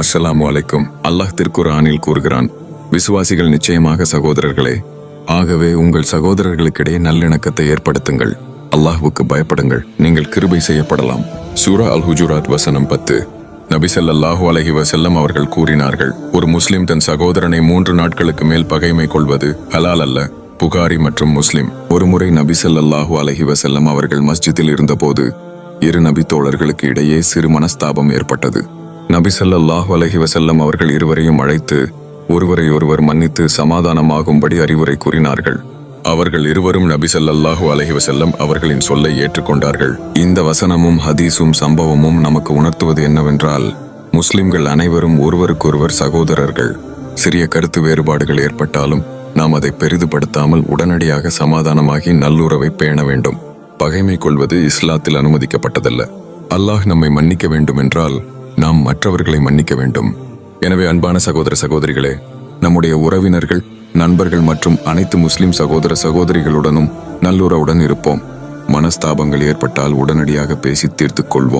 அஸ்ஸலாமு அலைக்கும். அல்லாஹ் திருக்குரானில் கூறுகிறான் விசுவாசிகள் நிச்சயமாக சகோதரர்களே ஆகவே உங்கள் சகோதரர்களுக்கிடையே நல்லிணக்கத்தை ஏற்படுத்துங்கள். அல்லாஹுவுக்கு பயப்படுங்கள் நீங்கள் கிருபை செய்யப்படலாம். சூரா அல் ஹுஜுராத் வசனம் பத்து. நபிசல்லாஹு அலஹி வசல்லம் அவர்கள் கூறினார்கள் ஒரு முஸ்லிம் தன் சகோதரனை மூன்று நாட்களுக்கு மேல் பகைமை கொள்வது ஹலால் அல்ல. புகாரி மற்றும் முஸ்லிம் ஒருமுறை நபி ஸல்லல்லாஹு அலைஹி வஸல்லம் அவர்கள் மஸ்ஜிதில் இருந்தபோது இரு நபி தோழர்களுக்கு இடையே சிறு மனஸ்தாபம் ஏற்பட்டது. நபி அலஹி வசல்லம் அவர்கள் இருவரையும் அழைத்து ஒருவரை ஒருவர் மன்னித்து சமாதானமாகும்படி அறிவுரை கூறினார்கள். அவர்கள் இருவரும் நபி ஸல்லல்லாஹு அலைஹி வஸல்லம் அவர்களின் சொல்லை ஏற்றுக்கொண்டார்கள். இந்த வசனமும் ஹதீஸும் சம்பவமும் நமக்கு உணர்த்துவது என்னவென்றால் முஸ்லிம்கள் அனைவரும் ஒருவருக்கொருவர் சகோதரர்கள். சிறிய கருத்து வேறுபாடுகள் ஏற்பட்டாலும் நாம் அதை பெரிதுபடுத்தாமல் உடனடியாக சமாதானமாகி நல்லுறவை பேண வேண்டும். பகைமை கொள்வது இஸ்லாத்தில் அனுமதிக்கப்பட்டதல்ல. அல்லாஹ் நம்மை மன்னிக்க வேண்டுமென்றால் நாம் மற்றவர்களை மன்னிக்க வேண்டும். எனவே அன்பான சகோதர சகோதரிகளே நம்முடைய உறவினர்கள் நண்பர்கள் மற்றும் அனைத்து முஸ்லிம் சகோதர சகோதரிகளுடனும் நல்லுறவுடன் இருப்போம். மனஸ்தாபங்கள் ஏற்பட்டால் உடனடியாக பேசி தீர்த்துக் கொள்வோம்.